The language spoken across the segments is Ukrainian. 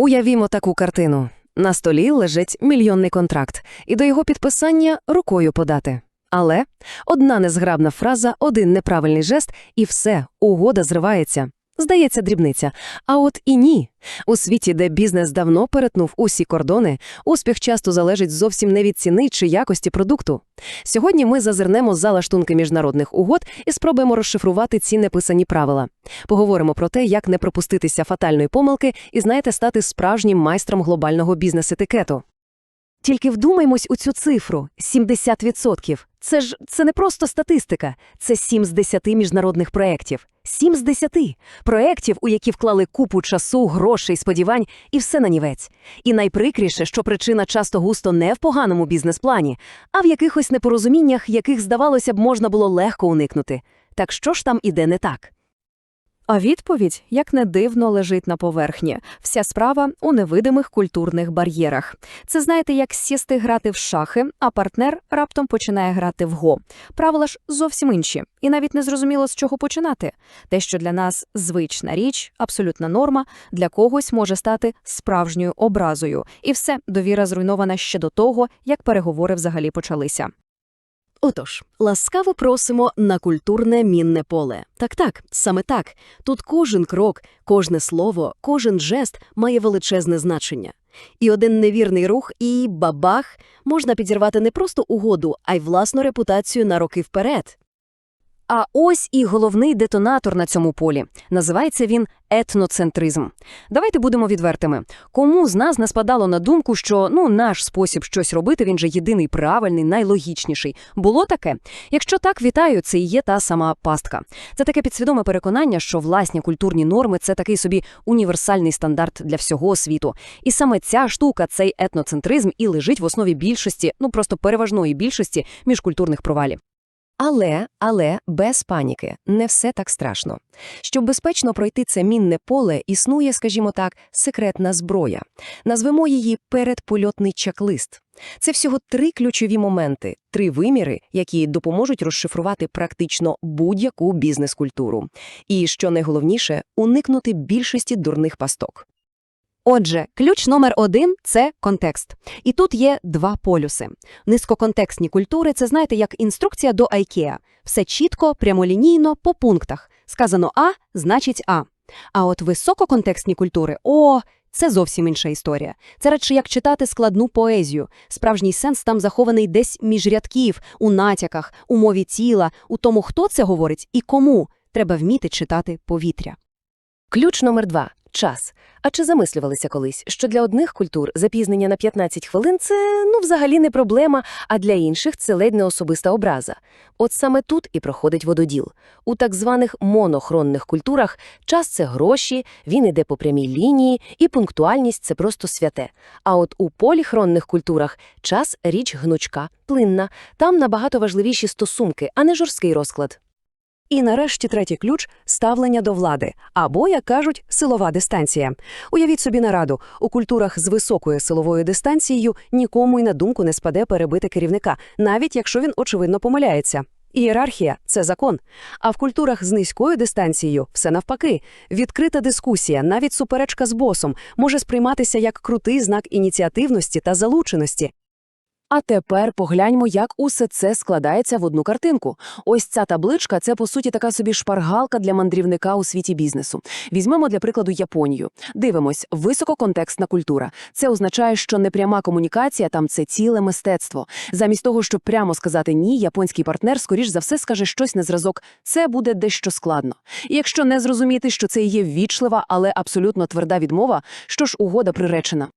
Уявімо таку картину. На столі лежить мільйонний контракт, і до його підписання рукою подати. Але одна незграбна фраза, один неправильний жест, і все, угода зривається. Здається, дрібниця. А от і ні. У світі, де бізнес давно перетнув усі кордони, успіх часто залежить зовсім не від ціни чи якості продукту. Сьогодні ми зазирнемо за лаштунки міжнародних угод і спробуємо розшифрувати ці неписані правила. Поговоримо про те, як не пропуститися фатальної помилки і, знаєте, стати справжнім майстром глобального бізнес-етикету. Тільки вдумаймось у цю цифру – 70%. Це ж це не просто статистика, це 7 з 10 міжнародних проєктів. 7 з 10 проєктів, у які вклали купу часу, грошей, сподівань і все нанівець. І найприкріше, що причина часто густо не в поганому бізнес-плані, а в якихось непорозуміннях, яких, здавалося б, можна було легко уникнути. Так що ж там іде не так? А відповідь, як не дивно, лежить на поверхні. Вся справа у невидимих культурних бар'єрах. Це знаєте, як сісти грати в шахи, а партнер раптом починає грати в го. Правила ж зовсім інші, і навіть не зрозуміло, з чого починати. Те, що для нас звична річ, абсолютна норма, для когось може стати справжньою образою. І все, довіра зруйнована ще до того, як переговори взагалі почалися. Отож, ласкаво просимо на культурне мінне поле. Так-так, саме так. Тут кожен крок, кожне слово, кожен жест має величезне значення. І один невірний рух, і бабах можна підірвати не просто угоду, а й власну репутацію на роки вперед. А ось і головний детонатор на цьому полі. Називається він етноцентризм. Давайте будемо відвертими. Кому з нас не спадало на думку, що ну наш спосіб щось робити, він же єдиний правильний, найлогічніший. Було таке? Якщо так, вітаю, це і є та сама пастка. Це таке підсвідоме переконання, що власні культурні норми це такий собі універсальний стандарт для всього світу. І саме ця штука, цей етноцентризм, і лежить в основі більшості, ну просто переважної більшості міжкультурних провалів. Але, але без паніки, не все так страшно. Щоб безпечно пройти це мінне поле, існує, скажімо так, секретна зброя. Назвемо її передпольотний чек-лист. Це всього три ключові моменти, три виміри, які допоможуть розшифрувати практично будь-яку бізнес-культуру. І, що найголовніше, уникнути більшості дурних пасток. Отже, ключ номер один це контекст. І тут є два полюси. Низькоконтекстні культури це, знаєте, як інструкція до IKEA. Все чітко, прямолінійно, по пунктах. Сказано А, значить А. А от висококонтекстні культури о, це зовсім інша історія. Це радше як читати складну поезію. Справжній сенс там захований десь між рядків, у натяках, у мові тіла, у тому, хто це говорить і кому. Треба вміти читати повітря. Ключ номер два час. А чи замислювалися колись, що для одних культур запізнення на 15 хвилин це ну взагалі не проблема, а для інших це ледь не особиста образа. От саме тут і проходить вододіл. У так званих монохронних культурах час це гроші, він іде по прямій лінії, і пунктуальність це просто святе. А от у поліхронних культурах час річ гнучка, плинна, там набагато важливіші стосунки, а не жорсткий розклад. І нарешті третій ключ ставлення до влади, або, як кажуть, силова дистанція. Уявіть собі нараду, у культурах з високою силовою дистанцією нікому й на думку не спаде перебити керівника, навіть якщо він очевидно помиляється. Ієрархія це закон. А в культурах з низькою дистанцією все навпаки. Відкрита дискусія, навіть суперечка з босом, може сприйматися як крутий знак ініціативності та залученості. А тепер погляньмо, як усе це складається в одну картинку. Ось ця табличка це по суті така собі шпаргалка для мандрівника у світі бізнесу. Візьмемо для прикладу Японію. Дивимось, висококонтекстна культура. Це означає, що непряма комунікація там це ціле мистецтво. Замість того, щоб прямо сказати ні, японський партнер, скоріш за все, скаже щось на зразок. Це буде дещо складно. І якщо не зрозуміти, що це є ввічлива, але абсолютно тверда відмова, що ж угода приречена.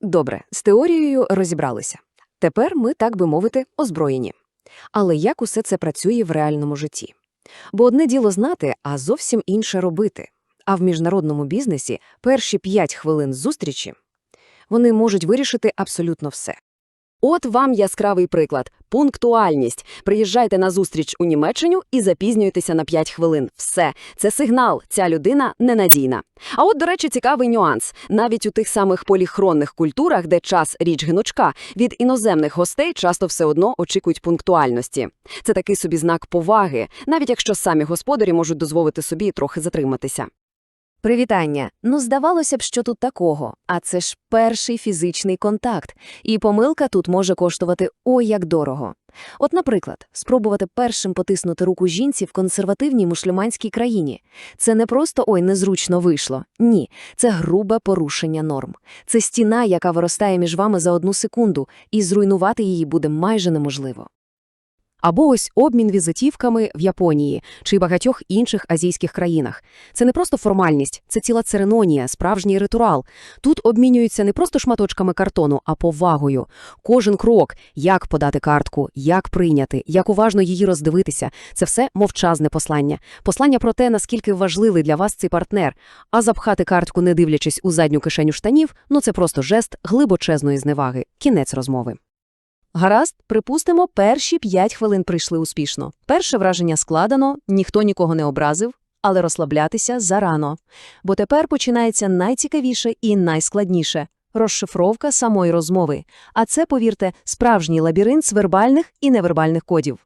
Добре, з теорією розібралися. Тепер ми, так би мовити, озброєні. Але як усе це працює в реальному житті? Бо одне діло знати, а зовсім інше робити. А в міжнародному бізнесі перші 5 хвилин зустрічі вони можуть вирішити абсолютно все. От вам яскравий приклад пунктуальність. Приїжджайте на зустріч у Німеччину і запізнюєтеся на 5 хвилин. Все, це сигнал, ця людина ненадійна. А от, до речі, цікавий нюанс. Навіть у тих самих поліхронних культурах, де час річ гнучка, від іноземних гостей часто все одно очікують пунктуальності. Це такий собі знак поваги, навіть якщо самі господарі можуть дозволити собі трохи затриматися. Привітання. Ну, здавалося б, що тут такого. А це ж перший фізичний контакт. І помилка тут може коштувати ой як дорого. От, наприклад, спробувати першим потиснути руку жінці в консервативній мушлюманській країні. Це не просто ой, незручно вийшло. Ні, це грубе порушення норм. Це стіна, яка виростає між вами за одну секунду, і зруйнувати її буде майже неможливо. Або ось обмін візитівками в Японії чи багатьох інших азійських країнах. Це не просто формальність, це ціла церемонія, справжній ритуал. Тут обмінюються не просто шматочками картону, а повагою. Кожен крок, як подати картку, як прийняти, як уважно її роздивитися – це все мовчазне послання. Послання про те, наскільки важливий для вас цей партнер. А запхати картку, не дивлячись у задню кишеню штанів, ну це просто жест глибочезної зневаги. Кінець розмови. Гаразд, припустимо, перші п'ять хвилин прийшли успішно. Перше враження складено, ніхто нікого не образив, але розслаблятися зарано. Бо тепер починається найцікавіше і найскладніше – розшифровка самої розмови. А це, повірте, справжній лабіринт з вербальних і невербальних кодів.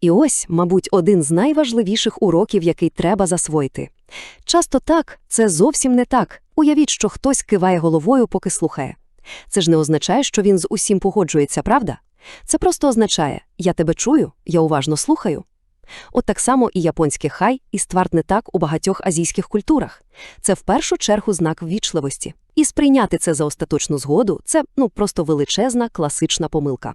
І ось, мабуть, один з найважливіших уроків, який треба засвоїти. Часто так, це зовсім не так. Уявіть, що хтось киває головою, поки слухає. Це ж не означає, що він з усім погоджується, правда? Це просто означає «я тебе чую, я уважно слухаю». От так само і японське хай і стварт не так у багатьох азійських культурах. Це в першу чергу знак ввічливості. І сприйняти це за остаточну згоду – це ну просто величезна класична помилка.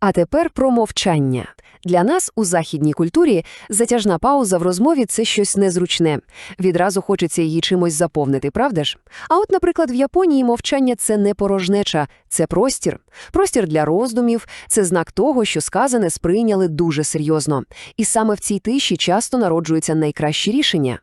А тепер про мовчання. Для нас у західній культурі затяжна пауза в розмові – це щось незручне. Відразу хочеться її чимось заповнити, правда ж? А от, наприклад, в Японії мовчання – це не порожнеча, це простір. Простір для роздумів – це знак того, що сказане сприйняли дуже серйозно. І саме в цій тиші часто народжуються найкращі рішення.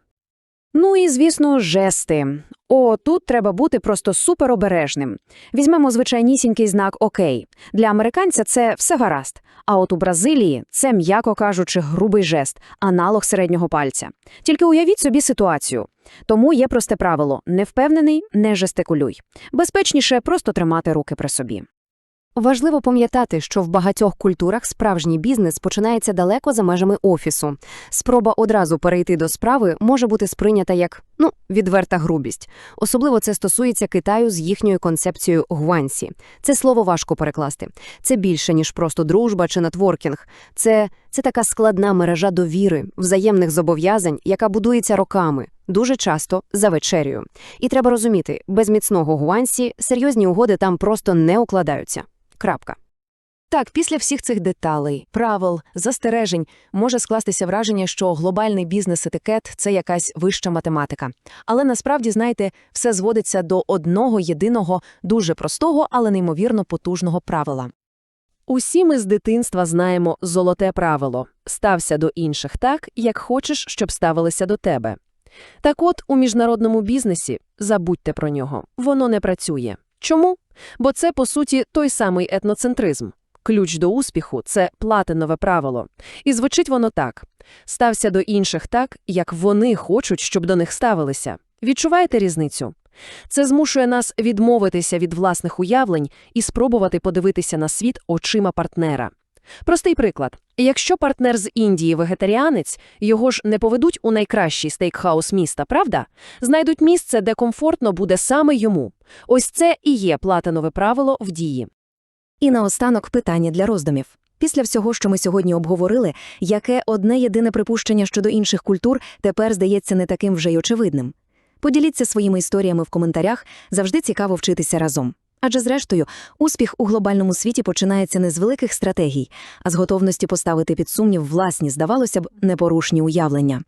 Ну і, звісно, жести. О, тут треба бути просто суперобережним. Візьмемо звичайнісінький знак «Окей». Для американця це все гаразд. А от у Бразилії це, м'яко кажучи, грубий жест, аналог середнього пальця. Тільки уявіть собі ситуацію. Тому є просте правило – не впевнений – не жестикулюй. Безпечніше просто тримати руки при собі. Важливо пам'ятати, що в багатьох культурах справжній бізнес починається далеко за межами офісу. Спроба одразу перейти до справи може бути сприйнята як ну, відверта грубість. Особливо це стосується Китаю з їхньою концепцією гуансі. Це слово важко перекласти. Це більше, ніж просто дружба чи нетворкінг. Це, це така складна мережа довіри, взаємних зобов'язань, яка будується роками. Дуже часто за вечерю. І треба розуміти, без міцного гуансі серйозні угоди там просто не укладаються. Крапка. Так, після всіх цих деталей, правил, застережень може скластися враження, що глобальний бізнес-етикет – це якась вища математика. Але насправді, знаєте, все зводиться до одного єдиного, дуже простого, але неймовірно потужного правила. Усі ми з дитинства знаємо золоте правило – стався до інших так, як хочеш, щоб ставилися до тебе. Так от, у міжнародному бізнесі забудьте про нього, воно не працює. Чому? Бо це, по суті, той самий етноцентризм. Ключ до успіху – це платинове правило. І звучить воно так. Стався до інших так, як вони хочуть, щоб до них ставилися. Відчуваєте різницю? Це змушує нас відмовитися від власних уявлень і спробувати подивитися на світ очима партнера. Простий приклад. Якщо партнер з Індії вегетаріанець, його ж не поведуть у найкращий стейкхаус міста, правда? Знайдуть місце, де комфортно буде саме йому. Ось це і є платинове правило в дії. І наостанок питання для роздумів. Після всього, що ми сьогодні обговорили, яке одне єдине припущення щодо інших культур тепер здається не таким вже й очевидним. Поділіться своїми історіями в коментарях, завжди цікаво вчитися разом. Адже, зрештою, успіх у глобальному світі починається не з великих стратегій, а з готовності поставити під сумнів власні, здавалося б, непорушні уявлення.